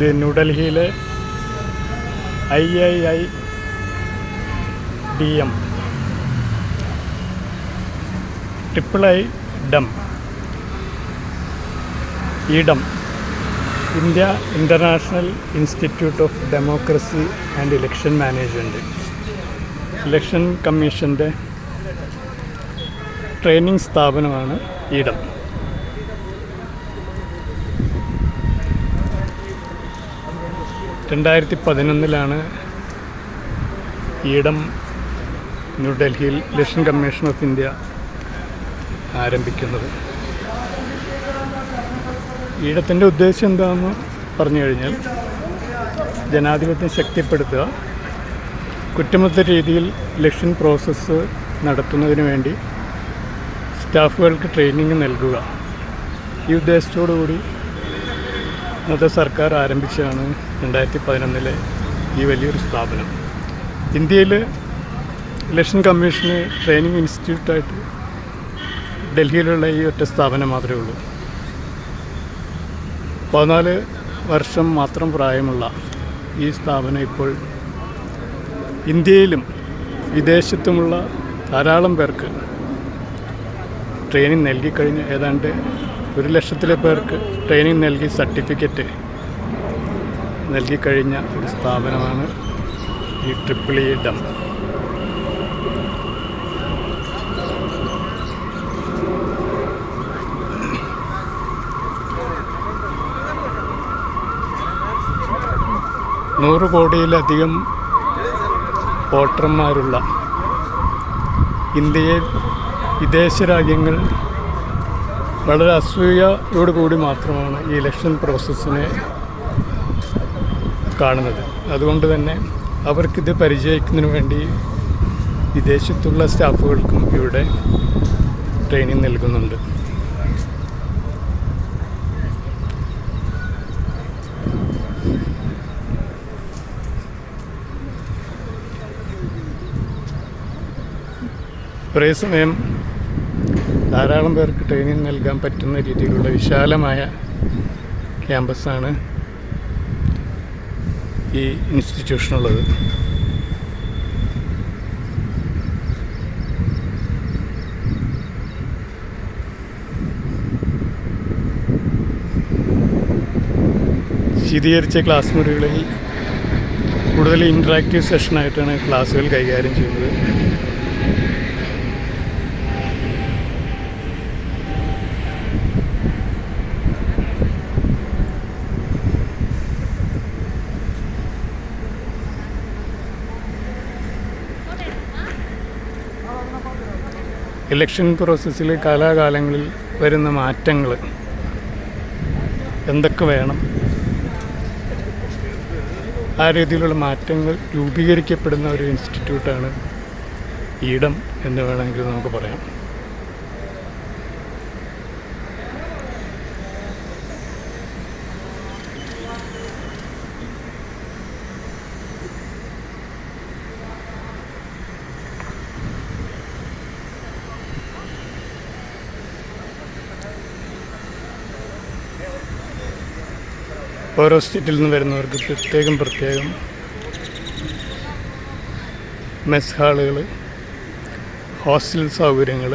ഇത് ന്യൂഡൽഹിയിലെ I I I D M. Triple I DEM. IDEM India International Institute of Democracy and Election Management election കമ്മീഷന്റെ training സ്ഥാപനമാണ് ഈഡം രണ്ടായിരത്തി പതിനൊന്നിലാണ് ഈഡം ന്യൂഡൽഹിയിൽ election commission of India ആരംഭിക്കുന്നത്. ഈടത്തിന്റെ ഉദ്ദേശം എന്താണെന്ന് പറഞ്ഞു കഴിഞ്ഞാൽ ജനാധിപത്യം ശക്തിപ്പെടുത്തുക കുറ്റമറ്റ രീതിയിൽ ഇലക്ഷൻ പ്രോസസ്സ് നടത്തുന്നതിന് വേണ്ടി സ്റ്റാഫുകൾക്ക് ട്രെയിനിങ് നൽകുക. ഈ ഉദ്ദേശത്തോടു കൂടി ഇന്നത്തെ സർക്കാർ ആരംഭിച്ചതാണ് രണ്ടായിരത്തി പതിനൊന്നിലെ ഈ വലിയൊരു സ്ഥാപനം. ഇന്ത്യയിൽ ഇലക്ഷൻ കമ്മീഷന് ട്രെയിനിങ് ഇൻസ്റ്റിറ്റ്യൂട്ടായിട്ട് ഡൽഹിയിലുള്ള ഈ ഒറ്റ സ്ഥാപനം മാത്രമേ ഉള്ളൂ. പതിനാല് വർഷം മാത്രം പ്രായമുള്ള ഈ സ്ഥാപനം ഇപ്പോൾ ഇന്ത്യയിലും വിദേശത്തുമുള്ള ധാരാളം പേർക്ക് ട്രെയിനിങ് നൽകിക്കഴിഞ്ഞ് ഏതാണ്ട് ഒരു ലക്ഷത്തിലെ പേർക്ക് ട്രെയിനിങ് നൽകി സർട്ടിഫിക്കറ്റ് നൽകിക്കഴിഞ്ഞ ഒരു സ്ഥാപനമാണ് ഈ ട്രിപ്പിൾ ഇ ഡം നൂറ് കോടിയിലധികം വോട്ടർമാരുള്ള ഇന്ത്യയെ വിദേശ രാജ്യങ്ങൾ വളരെ അസൂയയോട് കൂടി മാത്രമാണ് ഈ ഇലക്ഷൻ പ്രോസസ്സിനെ കാണുന്നത്. അതുകൊണ്ട് തന്നെ അവർക്കിത് പരിചയിക്കുന്നതിന് വേണ്ടി വിദേശത്തുള്ള സ്റ്റാഫുകൾക്കും ഇവിടെ ട്രെയിനിങ് നൽകുന്നുണ്ട്. ഒരേ സമയം ധാരാളം പേർക്ക് ട്രെയിനിങ് നൽകാൻ പറ്റുന്ന രീതിയിലുള്ള വിശാലമായ ക്യാമ്പസാണ് ഈ ഇൻസ്റ്റിറ്റ്യൂഷനുള്ളത് ശീതീകരിച്ച ക്ലാസ് മുറികളിൽ കൂടുതൽ ഇൻട്രാക്റ്റീവ് സെഷനായിട്ടാണ് ക്ലാസ്സുകൾ കൈകാര്യം ചെയ്യുന്നത്. ഇലക്ഷൻ പ്രോസസ്സിൽ കാലാകാലങ്ങളിൽ വരുന്ന മാറ്റങ്ങൾ എന്തൊക്കെ വേണം? ആ രീതിയിലുള്ള മാറ്റങ്ങൾ രൂപീകരിക്കപ്പെടുന്ന ഒരു ഇൻസ്റ്റിറ്റ്യൂട്ടാണ് ഈടം എന്ന് വേണമെങ്കിൽ നമുക്ക് പറയാം. ഓരോ സ്റ്റേറ്റിൽ നിന്ന് വരുന്നവർക്ക് പ്രത്യേകം പ്രത്യേകം മെസ് ഹാളുകൾ ഹോസ്റ്റൽ സൗകര്യങ്ങൾ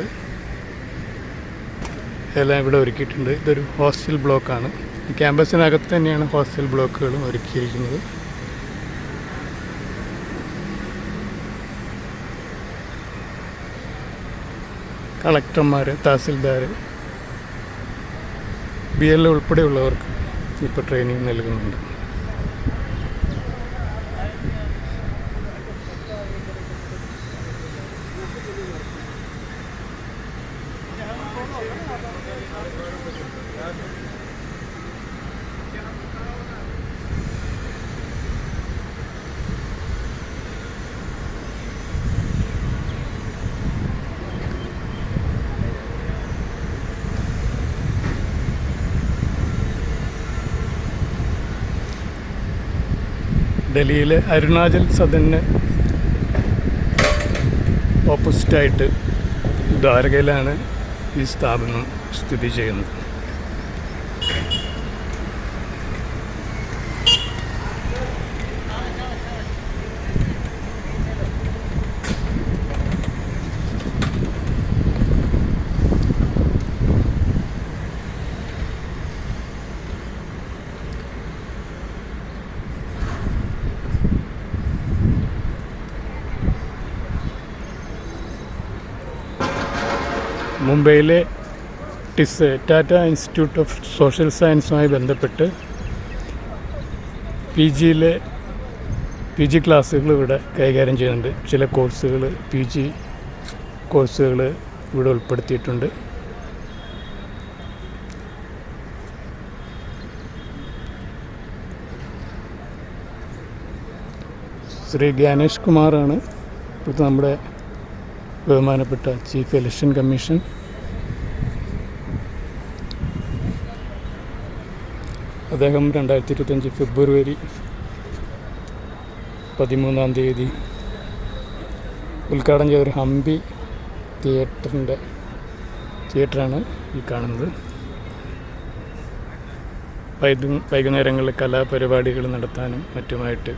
എല്ലാം ഇവിടെ ഒരുക്കിയിട്ടുണ്ട്. ഇതൊരു ഹോസ്റ്റൽ ബ്ലോക്കാണ്. ക്യാമ്പസിനകത്ത് തന്നെയാണ് ഹോസ്റ്റൽ ബ്ലോക്കുകളും ഒരുക്കിയിരിക്കുന്നത്. കളക്ടർമാർ തഹസിൽദാർ ബി എൽ ഉൾപ്പെടെയുള്ളവർക്ക് ഇപ്പോൾ ട്രെയിനിങ് നൽകുന്നുണ്ട്. ഡൽഹിയിലെ അരുണാചൽ സദന് ഓപ്പോസിറ്റായിട്ട് ദ്വാരകയിലാണ് ഈ സ്ഥാപനം സ്ഥിതി ചെയ്യുന്നത്. മുംബൈയിലെ TISS Tata Institute of Social സയൻസുമായി ബന്ധപ്പെട്ട് പി ജിയിലെ പി ജി ക്ലാസ്സുകൾ ഇവിടെ കൈകാര്യം ചെയ്യുന്നുണ്ട്. ചില കോഴ്സുകൾ പി ജി കോഴ്സുകൾ ഇവിടെ ഉൾപ്പെടുത്തിയിട്ടുണ്ട്. ശ്രീ ഗാനേഷ് കുമാറാണ് ഇപ്പോഴത്തെ നമ്മുടെ ബഹുമാനപ്പെട്ട ചീഫ് ഇലക്ഷൻ കമ്മീഷൻ. അദ്ദേഹം രണ്ടായിരത്തി ഇരുപത്തഞ്ച് ഫെബ്രുവരി പതിമൂന്നാം തീയതി ഉദ്ഘാടനം ചെയ്തൊരു ഹംപി തിയേറ്ററിന്റെ തിയേറ്ററാണ് ഈ കാണുന്നത്. വൈകു വൈകുന്നേരങ്ങളിൽ കലാപരിപാടികൾ നടത്താനും മറ്റുമായിട്ട്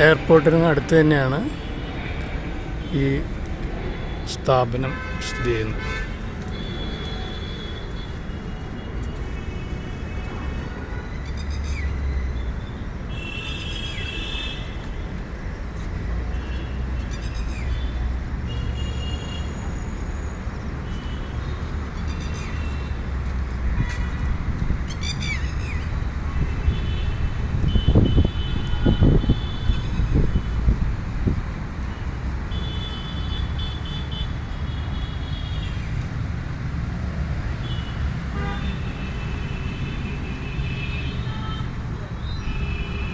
എയർപോർട്ടിന് അടുത്ത് തന്നെയാണ് ഈ സ്ഥാപനം സ്ഥിതി ചെയ്യുന്നത്.